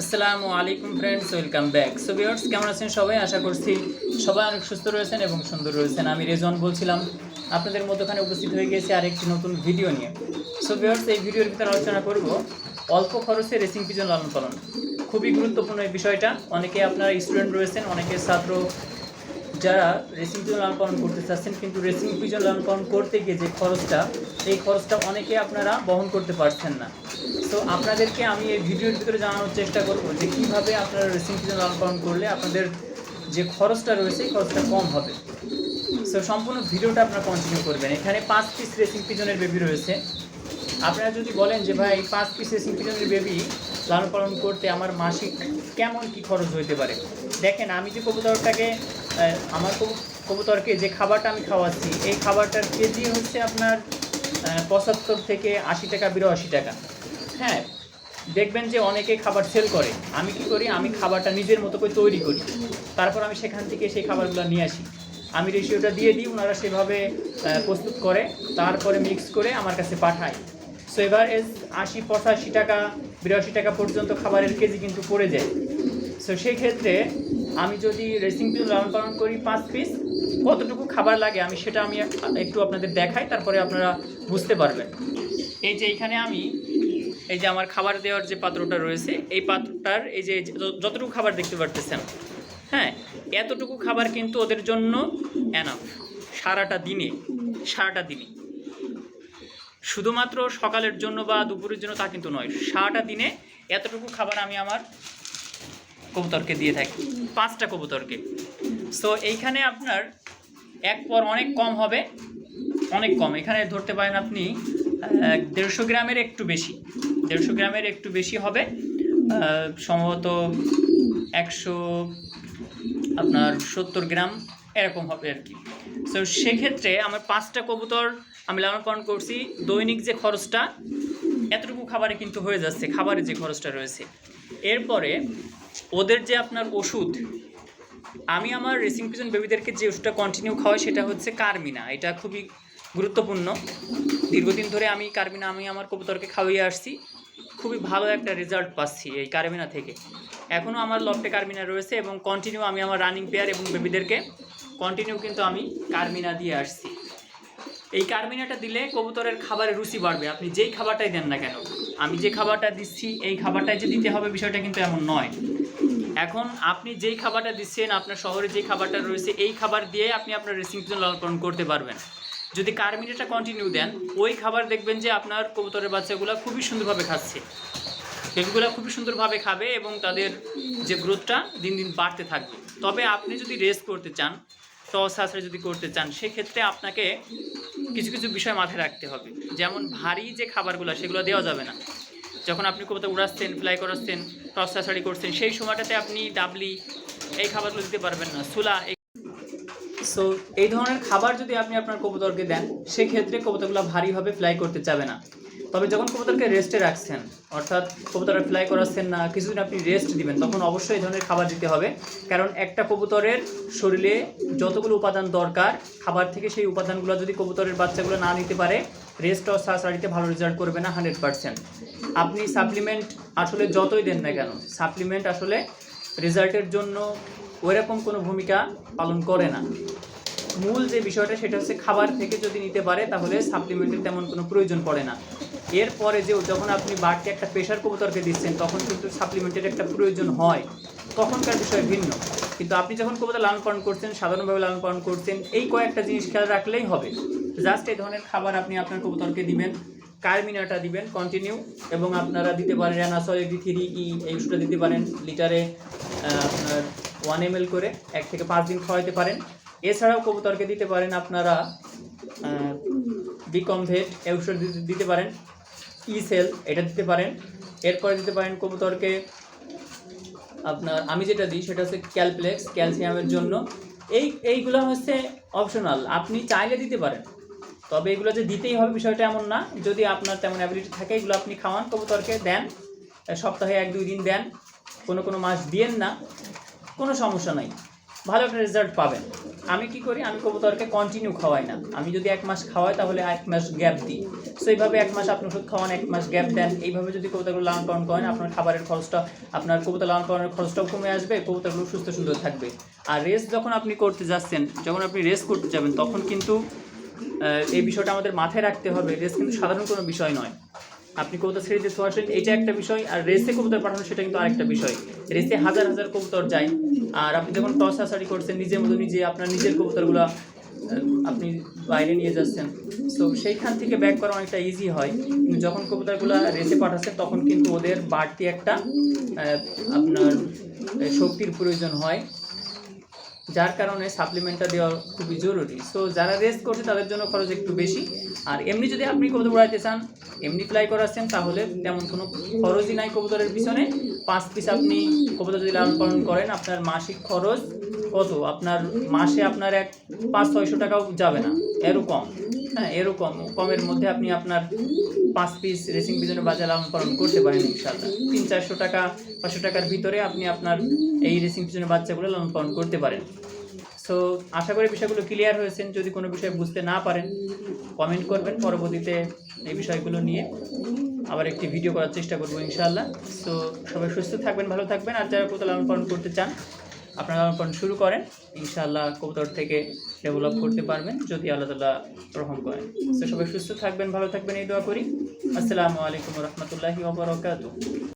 আসসালামু আলাইকুম friends welcome back so viewers কেমন আছেন সবাই? আশা করছি সবাই অনেক সুস্থ রয়েছেন এবং সুন্দর রয়েছেন। আমি রেজন বলছিলাম, আপনাদের মধ্যখানে উপস্থিত হয়ে গেছি আরেকটি নতুন ভিডিও নিয়ে। সো ভিউয়ার্স এই ভিডিওর ভিতরে আলোচনা করব অল্প খরচে রেসিং পিজন লালন পালন। খুবই গুরুত্বপূর্ণ এই বিষয়টা। অনেকে আপনারা স্টুডেন্ট রয়েছেন, অনেকে ছাত্র যারা রেসিং পিজন লালন পালন করতে চাচ্ছেন, কিন্তু রেসিং পিজন লালন পালন করতে গিয়ে যে খরচটা এই খরচটা অনেকে আপনারা বহন করতে পারছেন না। তো আপনাদেরকে আমি এই ভিডিওর ভিতরে জানানোর চেষ্টা করব যে কীভাবে আপনারা রেসিং পিজন লালন পালন করলে আপনাদের যে খরচটা রয়েছে এই খরচটা কম হবে। সো সম্পূর্ণ ভিডিওটা আপনারা কন্টিনিউ করবেন। এখানে পাঁচ পিস রেসিং পিজনের বেবি রয়েছে। আপনারা যদি বলেন যে, ভাই পাঁচ পিস রেসিং পিজনের বেবি লালন পালন করতে আমার মাসিক কেমন কি খরচ হইতে পারে? দেখেন, আমি যে কবুতরটাকে আমার কবু- কবুতরকে যে খাবারটা আমি খাওয়াচ্ছি, এই খাবারটার কেজি হচ্ছে আপনার পঁচাত্তর থেকে আশি টাকা, বিরাশি টাকা। হ্যাঁ দেখবেন যে অনেকে খাবার সেল করে। আমি কি করি? আমি খাবারটা নিজের মতো করে তৈরি করি। তারপর আমি সেখান থেকে সেই খাবারগুলো নিয়ে আসি। আমি রেশিওটা দিয়ে দিই, ওনারা সেভাবে প্রস্তুত করে, তারপরে মিক্স করে আমার কাছে পাঠায়। সো এবার এস আশি, পঁচাশি টাকা, বিরাশি টাকা পর্যন্ত খাবারের কেজি কিন্তু পড়ে যায়। সো সেই ক্ষেত্রে আমি যদি রেসিং পিস লালন পালন করি পাঁচ পিস, কতটুকু খাবার লাগে আমি সেটা আমি একটু আপনাদের দেখাই, তারপরে আপনারা বুঝতে পারবেন। এই যে এখানে আমি এই যে আমার খাবার দেওয়ার যে পাত্রটা রয়েছে, এই পাত্রটার এই যে যতটুকু খাবার দেখতে পারতেছেন হ্যাঁ এতটুকু খাবার কিন্তু ওদের জন্য এনাফ সারাটা দিনে সারাটা দিনে। শুধুমাত্র সকালের জন্য বা দুপুরের জন্য তা কিন্তু নয়, সারাটা দিনে এতটুকু খাবার আমি আমার কবুতরকে দিয়ে থাকি, পাঁচটা কবুতরকে। সো এইখানে আপনার এক পর অনেক কম হবে, অনেক কম। এখানে ধরতে পারেন আপনি দেড়শো গ্রামের একটু বেশি, দেড়শো গ্রামের একটু বেশি হবে। সম্ভবত একশো, আপনার সত্তর গ্রাম এরকম হবে আর কি। তো সেক্ষেত্রে আমার পাঁচটা কবুতর আমি লালন পালন করছি। দৈনিক যে খরচটা, এতটুকু খাবারে কিন্তু হয়ে যাচ্ছে, খাবারের যে খরচটা রয়েছে। এরপরে ওদের যে আপনার ওষুধ, আমি আমার রেসিং পিজন বেবিদেরকে যে ওষুধটা কন্টিনিউ খাওয়াই সেটা হচ্ছে কার্মিনা এটা খুবই গুরুত্বপূর্ণ। দীর্ঘদিন ধরে আমি কার্মিনা আমি আমার কবুতরকে খাওয়িয়ে আসছি। খুবই ভালো একটা রেজাল্ট পাচ্ছি এই কার্মিনা থেকে। এখনও আমার লফটে কার্মিনা রয়েছে এবং কন্টিনিউ আমি আমার রানিং পেয়ার এবং বেবিদেরকে কন্টিনিউ কিন্তু আমি কার্মিনা দিয়ে আসছি। এই কার্মিনাটা দিলে কবুতরের খাবারের রুচি বাড়বে। আপনি যেই খাবারটাই দেন না কেন, আমি যে খাবারটা দিচ্ছি, এই খাবারটাই যে দিতে হবে বিষয়টা কিন্তু এমন নয়। এখন আপনি যেই খাবারটা দিচ্ছেন, আপনার শহরে যেই খাবারটা রয়েছে, এই খাবার দিয়ে আপনি আপনার রেসিং পিজন লালন করতে পারবেন। যদি কার্মিনাটা কন্টিনিউ দেন, ওই খাবার দেখবেন যে আপনার কবুতরের বাচ্চাগুলো খুবই সুন্দরভাবে খাচ্ছে। বেবিগুলো খুবই সুন্দরভাবে খাবে এবং তাদের যে গ্রোথটা দিন দিন বাড়তে থাকবে। তবে আপনি যদি রেস্ট করতে চান টস আছড়ে যদি করতে চান, সেক্ষেত্রে আপনাকে কিছু কিছু বিষয় মাথায় রাখতে হবে। যেমন ভারী যে খাবারগুলো, সেগুলো দেওয়া যাবে না। যখন আপনি কোথাও উড়াচ্ছেন ফ্লাই করাচ্ছেন টস আছাড়ি করছেন, সেই সময়টাতে আপনি ডাবলি এই খাবারগুলো দিতে পারবেন না, সুলা সো এই ধরনের খাবার যদি আপনি আপনার কবুতরকে দেন, সেক্ষেত্রে কবুতরগুলো ভারী হবে ফ্লাই করতে চাবে না। তবে যখন কবুতরকে রেস্টে রাখছেন, অর্থাৎ কবুতর ফ্লাই করাচ্ছেন না, কিছুদিন আপনি রেস্ট দিবেন, তখন অবশ্যই এই ধরনের খাবার দিতে হবে। কারণ একটা কবুতরের শরীরে যতগুলো উপাদান দরকার, খাবার থেকে সেই উপাদানগুলো যদি কবুতরের বাচ্চাগুলো না নিতে পারে রেস্ট ও সাসারিতে ভালো রেজাল্ট করবে না হান্ড্রেড পার্সেন্ট আপনি সাপ্লিমেন্ট আসলে যতই দেন না কেন সাপ্লিমেন্ট আসলে রেজাল্টের জন্য ওইরকম কোনো ভূমিকা পালন করে না। মূল যে বিষয়টা সেটা হচ্ছে খাবার থেকে যদি নিতে পারে, তাহলে সাপ্লিমেন্টের তেমন কোনো প্রয়োজন পড়ে না। এরপরে যে যখন আপনি বাড়তি একটা প্রেশার কবুতরকে দিচ্ছেন, তখন কিন্তু সাপ্লিমেন্টের একটা প্রয়োজন হয়। তখনকার বিষয় ভিন্ন। কিন্তু আপনি যখন কবুতর লালন পালন করছেন, সাধারণভাবে লালন পালন করছেন, এই কয়েকটা জিনিস খেয়াল রাখলেই হবে। জাস্ট এই ধরনের খাবার আপনি আপনার কবুতরকে দিবেন কার্মিনাটা দিবেন কন্টিনিউ এবং আপনারা দিতে পারেন র্যানাসল এডি থ্রি ই এই ওষুধটা দিতে পারেন লিটারে আপনার ওয়ান এম করে, এক থেকে পাঁচ দিন খাওয়াইতে পারেন। এছাড়াও কবুতরকে দিতে পারেন আপনারা বিকমভেট এই ওষুধ দিতে- দিতে পারেন ই সেল এটা দিতে পারেন। এরপরে দিতে পারেন কবুতরকে, আপনার, আমি যেটা দিই সেটা হচ্ছে ক্যালপ্লেক্স ক্যালসিয়ামের জন্য। এই, এইগুলো হচ্ছে অপশনাল আপনি চাইলে দিতে পারেন। তবে এগুলো যে দিতেই হবে বিষয়টা এমন না। যদি আপনার তেমন অ্যাবিলিটি থাকে, এগুলো আপনি খাওয়ান, কবুতরকে দেন, সপ্তাহে এক দুই দিন দেন, কোনো কোনো মাস দিয়েন না, কোনো সমস্যা নাই। ভালো একটা রেজাল্ট পাবেন। আমি কি করি? আমি কবুতরকে কন্টিনিউ খাওয়াই না। আমি যদি এক মাস খাওয়াই, তাহলে এক মাস গ্যাপ দিই। সো এইভাবে এক মাস আপনি ওষুধ খাওয়ান, এক মাস গ্যাপ দেন। এইভাবে যদি কবুতরগুলো লালন পালন করেন, আপনার খাবারের খরচটা, আপনার কবুতর লালন পালনের খরচটাও কমে আসবে, কবুতরগুলো সুস্থ সুন্দর থাকবে। আর রেস্ট যখন আপনি করতে যাচ্ছেন, যখন আপনি রেস্ট করতে যাবেন, তখন কিন্তু এই বিষয়টা আমাদের মাথায় রাখতে হবে। রেস্ট কিন্তু সাধারণ কোনো বিষয় নয়। আপনি কবুতর ছেড়ে দিয়ে আসেন এটা একটা বিষয়, আর রেসে কবুতর পাঠানো সেটা কিন্তু আরেকটা বিষয়। রেসে হাজার হাজার কবুতর যায়, আর আপনি যখন টস আসারি করছেন, নিজের মতো নিজে আপনার নিজের কবুতরগুলো আপনি বাইরে নিয়ে যাচ্ছেন। তো সেইখান থেকে ব্যাক করা অনেকটা ইজি হয়। কিন্তু যখন কবুতরগুলো রেসে পাঠাচ্ছেন তখন কিন্তু ওদের বাড়তি একটা আপনার শক্তির প্রয়োজন হয়। যার কারণে সাপ্লিমেন্টটা দেওয়া খুবই জরুরি। সো যারা রেস্ট করছে, তাদের জন্য খরচ একটু বেশি। আর এমনি যদি আপনি কবুতর উড়াইতে চান, এমনি ফ্লাই করাচ্ছেন তাহলে তেমন কোনো খরচই নাই কবুতরের পিছনে। পাঁচ পিস আপনি কবুতর যদি লালন পালন করেন, আপনার মাসিক খরচ কত? আপনার মাসে আপনার এক পাঁচ, ছয়শো টাকাও যাবে না। এরকম হ্যাঁ এরকম কমের মধ্যে আপনি আপনার পাঁচ পিস রেসিং পিছনে বাজার লালন পালন করতে পারেন ইনশাল্লাহ তিন, চারশো টাকা, পাঁচশো টাকার ভিতরে আপনি আপনার এই রেসিং পিছনে বাচ্চাগুলো লালন পালন করতে পারেন। সো আশা করি বিষয়গুলো ক্লিয়ার হয়েছেন। যদি কোনো বিষয় বুঝতে না পারেন কমেন্ট করবেন পরবর্তীতে এই বিষয়গুলো নিয়ে। আবার একটি ভিডিও করার চেষ্টা করব ইনশাআল্লাহ। সো সবাই সুস্থ থাকবেন, ভালো থাকবেন। আর যারা কোথাও লালন পালন করতে চান, আপনারা লালন পালন শুরু করেন। ইনশাআল্লাহ কবুতর থেকে ডেভেলপ করতে পারবেন, যদি আল্লাহ তালা গ্রহণ করেন। তো সবাই সুস্থ থাকবেন, ভালো থাকবেন, এই দোয়া করি। আসসালামু আলাইকুম রহমতুল্লাহি